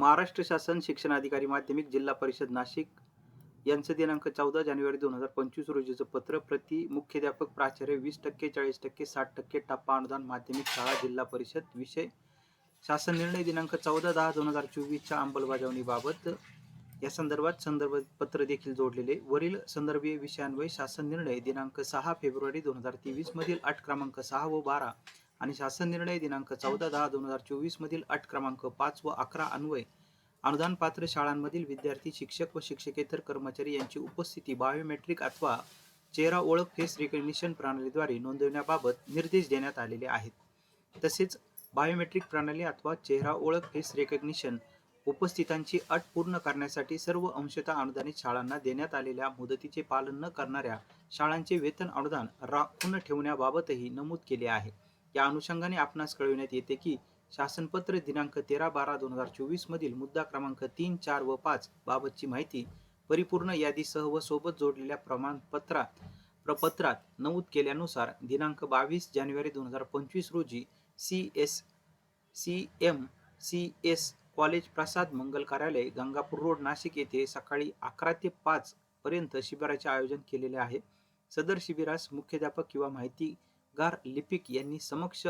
महाराष्ट्र शासन शिक्षणाधिकारी माध्यमिक जिल्हा परिषद नाशिक यांचं दिनांक चौदा जानेवारी दोन हजार पंचवीस रोजीचं पत्र प्रति मुख्याध्यापक प्राचार्य वीस टक्के चाळीस टक्के साठ टक्के टप्पा अनुदान माध्यमिक शाळा जिल्हा परिषद विषय. शासन निर्णय दिनांक चौदा दहा दोन हजार चोवीसच्या अंमलबजावणीबाबत या संदर्भात संदर्भ पत्र देखील जोडलेले. वरील संदर्भीय विषयांवर शासन निर्णय दिनांक सहा फेब्रुवारी दोन हजार तेवीस मधील अट क्रमांक सहा व बारा आणि शासन निर्णय दिनांक चौदा दहा दोन हजार चोवीस मधील अट क्रमांक पाच व अकरा अन्वय अनुदान पात्र शाळांमधील विद्यार्थी शिक्षक व शिक्षकेतर कर्मचारी यांची उपस्थिती बायोमेट्रिक अथवा चेहरा ओळख फेस रिकग्निशन प्रणालीद्वारे नोंदवण्याबाबत निर्देश देण्यात आलेले आहेत. तसेच बायोमेट्रिक प्रणाली अथवा चेहरा ओळख फेस रेकग्निशन उपस्थितांची अट पूर्ण करण्यासाठी सर्व अंशतः अनुदानित शाळांना देण्यात आलेल्या मुदतीचे पालन न करणाऱ्या शाळांचे वेतन अनुदान राखून ठेवण्याबाबतही नमूद केले आहे. या अनुषंगाने आपणास कळविण्यात येते की शासनपत्र दिनांक तेरा बारा दोन हजार चोवीस मधील मुद्दा क्रमांक तीन चार व पाच बाबतची माहिती परिपूर्ण यादीसह व सोबत जोडलेल्या प्रमाणपत्रात प्रपत्रात नमूद केल्यानुसार दिनांक बावीस जानेवारी दोन हजार पंचवीस रोजी C S C M C S college Prasad मंगल कार्यालय गंगापूर रोड नाशिक येथे सकाळी अकरा ते पाच पर्यंत शिबिराचे आयोजन केलेले आहे. सदर शिबिरास मुख्याध्यापक किंवा माहिती गार लिपिक यांनी समक्ष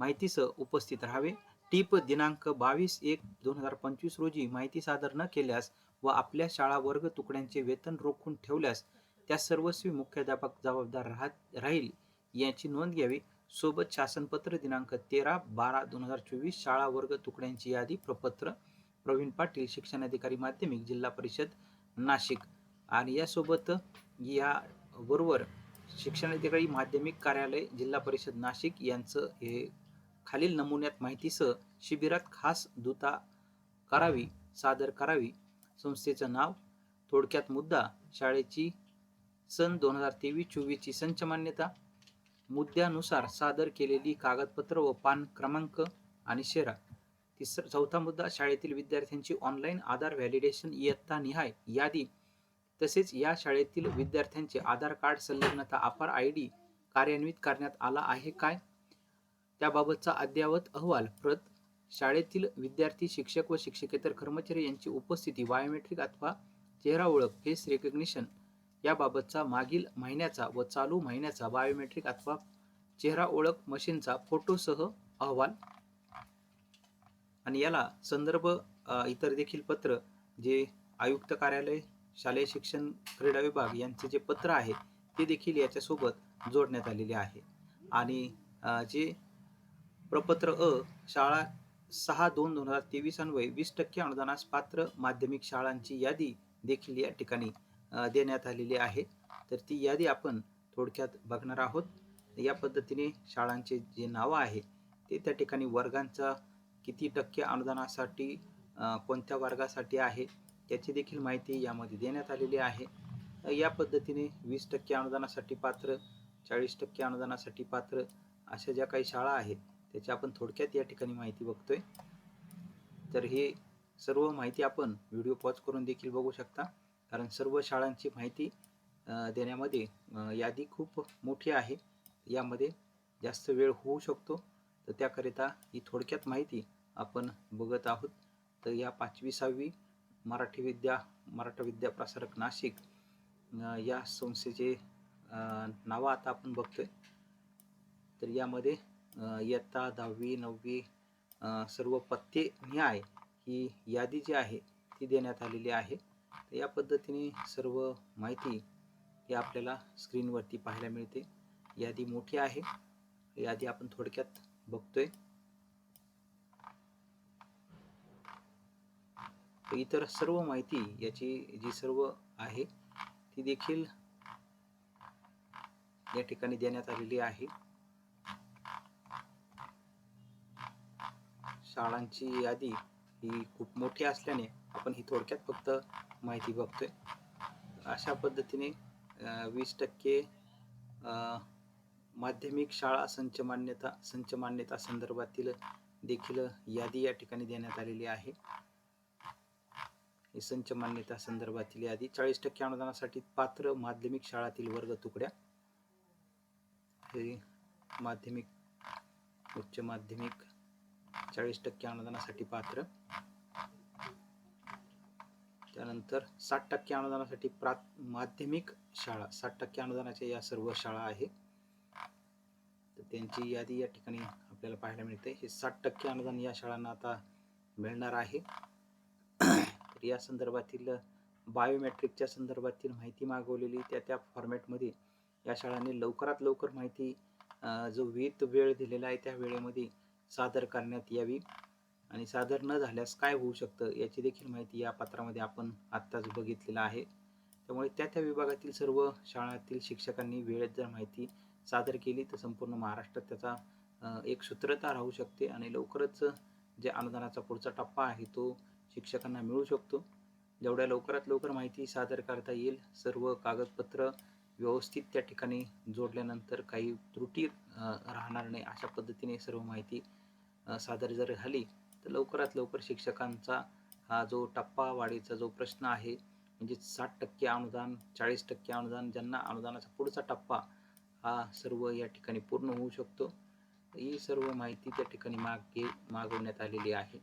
माहितीसह उपस्थित राहावे. टीप दिनांक बावीस एक दोन हजार पंचवीस रोजी माहिती सादर न केल्यास व आपल्या शाळा वर्ग तुकड्यांचे वेतन रोखून ठेवल्यास त्या सर्वस्वी मुख्याध्यापक जबाबदार राहत राहील याची नोंद घ्यावी. सोबत शासनपत्र दिनांक तेरा बारा दोन हजार चोवीस शाळा वर्ग तुकड्यांची यादी प्रपत्र प्रवीण पाटील शिक्षणाधिकारी माध्यमिक जिल्हा परिषद नाशिक. आणि यासोबत या बरोबर शिक्षणाधिकारी माध्यमिक कार्यालय जिल्हा परिषद नाशिक यांचं हे खालील नमुन्यात माहितीसह शिबिरात खास दूता करावी सादर करावी. संस्थेचं नाव थोडक्यात मुद्दा शाळेची सन दोन हजार तेवीस चोवीसची संच मान्यता मुद्द्यानुसार सादर केलेली कागदपत्र व पान क्रमांक आणि शेरा. तिसरा चौथा मुद्दा शाळेतील विद्यार्थ्यांची ऑनलाईन आधार व्हॅलिडेशन इयत्ता निहाय यादी तसेच या शाळेतील विद्यार्थ्यांचे आधार कार्ड संलग्नता अपार आय डी कार्यान्वित करण्यात आला आहे काय? त्याबाबतचा अद्ययावत अहवाल प्रत शाळेतील विद्यार्थी शिक्षक व शिक्षकेतर कर्मचारी यांची उपस्थिती बायोमेट्रिक अथवा चेहरा ओळख फेस रेकग्निशन याबाबतचा मागील महिन्याचा व चालू महिन्याचा बायोमेट्रिक अथवा चेहरा ओळख मशीनचा फोटोसह अहवाल. आणि याला संदर्भ इतर देखील पत्र जे आयुक्त कार्यालय शालेय शिक्षण क्रीडा विभाग यांचे जे पत्र आहे ते देखील याच्यासोबत जोडण्यात आलेले आहे. आणि जे प्रपत्र अ शाळा सहा दोन दोन हजार तेवीस अन्वय वीस टक्के अनुदानास पात्र माध्यमिक शाळांची यादी देखील या ठिकाणी देण्यात आलेली आहे. तर ती यादी आपण थोडक्यात बघणार आहोत. या पद्धतीने शाळांचे जे नावं आहे ते त्या ठिकाणी वर्गांचा किती टक्के अनुदानासाठी कोणत्या वर्गासाठी आहे त्याची देखील माहिती यामध्ये देण्यात आलेली आहे. या पद्धतीने वीस टक्के अनुदानासाठी पात्र चाळीस टक्के अनुदानासाठी पात्र अशा ज्या काही शाळा आहेत त्याची आपण थोडक्यात या ठिकाणी माहिती बघतोय. तर हे सर्व माहिती आपण व्हिडिओ पॉज करून देखील बघू शकता. कारण सर्व शाळांची माहिती देण्यामध्ये यादी खूप मोठी आहे. यामध्ये जास्त वेळ होऊ शकतो. तर त्याकरिता ही थोडक्यात माहिती आपण बघत आहोत. तर या पाचवी सहावी मराठी विद्या मराठा विद्या प्रसारक नाशिक या संस्थेचे नावं आता आपण बघतोय. तर यामध्ये इयत्ता दहावी नववी सर्व पत्ते न्याय ही यादी जी आहे ती देण्यात आलेली आहे. तर या पद्धतीने सर्व माहिती ही आपल्याला स्क्रीनवरती पाहायला मिळते. यादी मोठी आहे. यादी आपण थोडक्यात बघतोय. तर इतर सर्व माहिती याची जी सर्व आहे ती देखील या ठिकाणी देण्यात आलेली आहे. शाळांची यादी ही खूप मोठी असल्याने आपण ही थोडक्यात फक्त माहिती बघतोय. अशा पद्धतीने वीस टक्के माध्यमिक शाळा संच मान्यता संच मान्यता संदर्भातील देखील यादी या ठिकाणी देण्यात आलेली आहे. ही संच मान्यता संदर्भातील यादी. चाळीस टक्के अनुदानासाठी पात्र माध्यमिक शाळातील वर्ग तुकड्या. हे माध्यमिक उच्च माध्यमिक चाळीस टक्के अनुदानासाठी पात्र. त्यानंतर साठ टक्के अनुदानासाठी प्रा माध्यमिक शाळा. साठ टक्के अनुदानाच्या या सर्व शाळा आहे. तर त्यांची यादी या ठिकाणी आपल्याला पाहायला मिळते. हे साठ टक्के अनुदान या शाळांना आता मिळणार आहे. या संदर्भातील बायोमेट्रिकच्या संदर्भातील माहिती मागवलेली त्या त्या फॉर्मॅटमध्ये या शाळांनी लवकरात लवकर माहिती जो विहित वेळ दिलेला आहे त्या वेळेमध्ये सादर करण्यात यावी. आणि सादर न झाल्यास काय होऊ शकतं याची देखील माहिती या पत्रामध्ये आपण आत्ताच बघितलेलं आहे. त्यामुळे त्या त्या विभागातील सर्व शाळांतील शिक्षकांनी वेळेत जर माहिती सादर केली तर संपूर्ण महाराष्ट्रात त्याचा एक सूत्रता राहू शकते. आणि लवकरच जे अनुदानाचा पुढचा टप्पा आहे तो शिक्षकांना मिळू शकतो. जेवढ्या लवकरात लवकर माहिती सादर करता येईल सर्व कागदपत्र व्यवस्थित त्या ठिकाणी जोडल्यानंतर काही त्रुटी राहणार नाही अशा पद्धतीने सर्व माहिती सादर जर झाली तर लवकरात लवकर शिक्षकांचा हा जो टप्पा वाढीचा जो प्रश्न आहे म्हणजे साठ टक्के अनुदान चाळीस टक्के अनुदान ज्यांना अनुदानाचा पुढचा टप्पा हा सर्व या ठिकाणी पूर्ण होऊ शकतो ही सर्व माहिती त्या ठिकाणी मागे मागवण्यात आलेली आहे.